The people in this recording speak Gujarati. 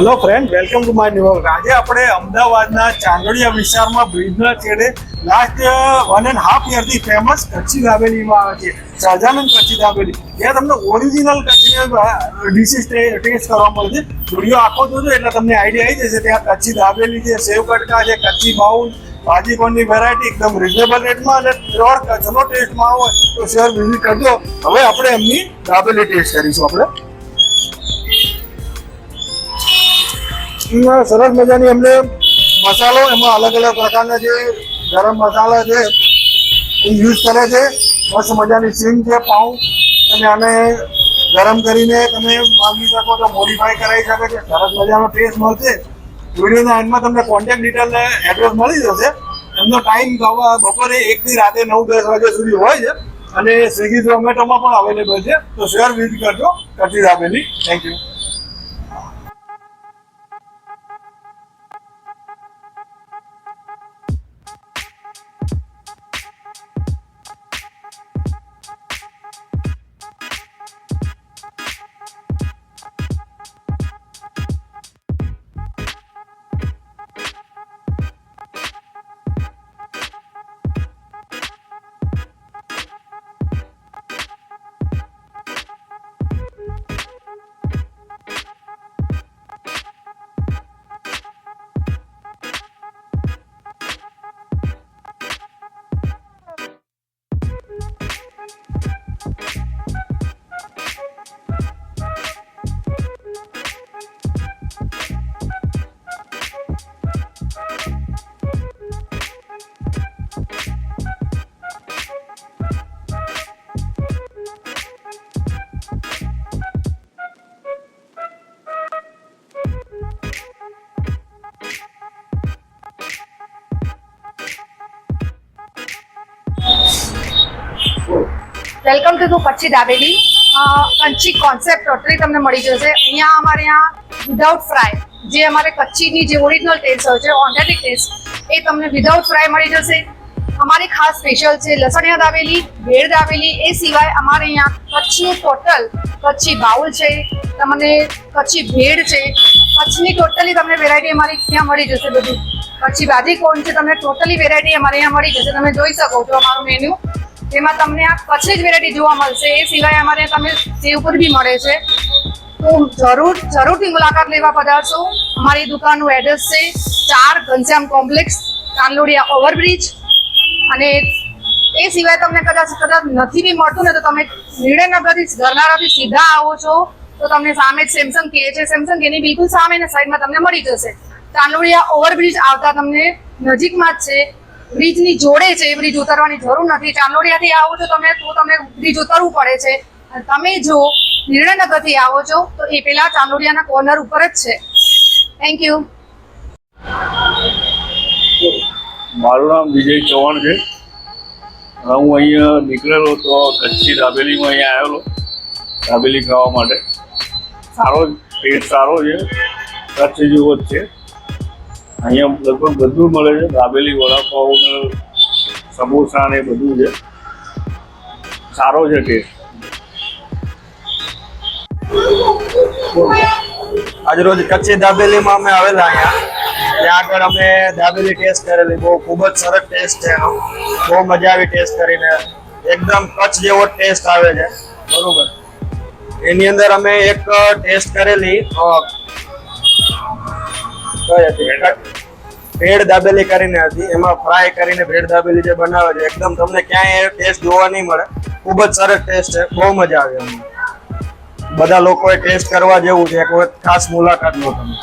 Hello friend welcome to my new આજે આપણે અમદાવાદના ચાંદોડિયા વિસ્તારમાં બ્રિજના છેડે લાસ્ટ વન એન્ડ હાફ યરથી ફેમસ કચ્છી દાબેલીમાં આવે છે. સહજાનંદ કચ્છી દાબેલી ત્યાં તમને ઓરિજિનલ કચ્છી ડિશિસ ટેસ્ટ કરવા મળશે વીડિયો આખો જોજો એટલે તમને આઈડિયા આવી જશે ત્યાં કચ્છી દાબેલી છે, સેવ કટકા છે, કચ્છી બાઉલ, ભાજી કોણની વેરાયટી એકદમ રિઝનેબલ રેટમાં અને પ્યોર કચ્છનો ટેસ્ટમાં હોય તો શેર વિઝિટ કરજો. હવે આપણે એમની દાબેલી ટેસ્ટ કરીશું આપણે. સરસ મજાની એમને મસાલો, એમાં અલગ અલગ પ્રકારના જે ગરમ મસાલા છે, એ યુઝ કરે છે. મસ્ત મજાની સીમ છે, પાઉં. અને આને ગરમ કરીને તમે માંગી શકો તો મોડિફાય કરાવી શકે છે. સરસ મજાનો ટેસ્ટ મળશે. વિડીયોના એન્ડમાં તમને કોન્ટેક્ટ ડિટેલ એડ્રેસ મળી જશે. એમનો ટાઈમ બપોરે એકથી રાતે નવ, દસ વાગ્યા સુધી હોય છે. અને સ્વિગી ઝોમેટોમાં પણ અવેલેબલ છે. તો શેર વિઝિટ કરજો. કચી આપેલી thank you welcome to Kutchi dabeli. Kutchi concept totally તમને મળી જશે. અહીંયા અમારે અહીંયા વિધાઉટ ફ્રાય જે અમારે કચ્છીની જે ઓરિજિનલ ટેસ્ટ હોય છે ઓથેન્ટિક ટેસ્ટ એ તમને વિધાઉટ ફ્રાય મળી જશે. અમારી ખાસ સ્પેશિયલ છે લસણિયા દાબેલી, ભેળ દાબેલી, એ સિવાય અમારે અહીંયા કચ્છનું ટોટલ કચ્છી બાઉલ છે, તમને કચ્છી ભેળ છે, કચ્છની ટોટલી તમને વેરાયટી અમારી ત્યાં મળી જશે બધું. કચ્છી ભાજી કોણ છે, તમને ટોટલી વેરાયટી અમારે અહીંયા મળી જશે. તમે જોઈ શકો છો અમારું મેન્યુ તેમાં તમને આ કચ્છી જ વેરાયટી જોવા મળશે. એ સિવાય અમારે તમે સેવપુર બી મળે છે. તો જરૂર, જરૂરથી મુલાકાત લેવા પધારશો. અમારી દુકાનનું એડ્રેસ છે ચાર ઘનશ્યામ કોમ્પ્લેક્સ કાનલોડિયા ઓવરબ્રિજ અને એ સિવાય તમને કદાચ કદાચ નથી બી મળતું ને તો તમે નિર્ણયનગરથી ગરનારાથી સીધા આવો છો. તો તમને સામે જ સેમસંગ કે છે. સેમસંગ એની બિલકુલ સામે ને સાઈડમાં તમને મળી જશે. કાનલોડિયા ઓવરબ્રિજ આવતા તમને નજીકમાં જ છે. બ્રિજની જોડે છે, એ બ્રિજ ઉતરવાની જરૂર નથી. ચાંદોડિયાથી આવો છો તમે, તો તમે બ્રિજ ઉતરવું પડે છે. તમે જો નિર્ણયનગરથી આવો છો, તો એ પેલા ચાંદોડિયાના કોર્નર ઉપર જ છે. થેન્ક યુ મારું નામ વિજય ચૌહાણ છે. હું અહીંયા નીકળેલો તો કચ્છી દાબેલીમાં અહીંયા આવેલો, દાબેલી ખાવા માટે. સારો ટેસ્ટ સારો છે. કચ્છ જેવો જ છે. અહીંયા લગભગ બધું મળે છે. દાબેલી, વડાપાઉ ને સમોસા ને બધું છે. સારો છે ટેસ્ટ આજરોજ કચ્છી દાબેલીમાં અમે આવેલા અહીંયા. ત્યાં આગળ અમે દાબેલી ટેસ્ટ કરેલી. બહુ ખૂબ જ સરસ ટેસ્ટ છે એનો. બહુ મજા આવી ટેસ્ટ કરીને. એકદમ કચ્છ જેવો ટેસ્ટ આવે છે. બરોબર. એની અંદર અમે એક ટેસ્ટ કરેલી ભેળ દાબેલી કરીને હતી. એમાં ફ્રાય કરીને ભેળ દાબેલી જે બનાવે છે, એકદમ તમને ક્યાંય ટેસ્ટ જોવા નહીં મળે. ખૂબ જ સરસ ટેસ્ટ છે. બહુ મજા આવી અમને બધા લોકોએ ટેસ્ટ કરવા જેવું છે. એક વખત ખાસ મુલાકાત લો તમે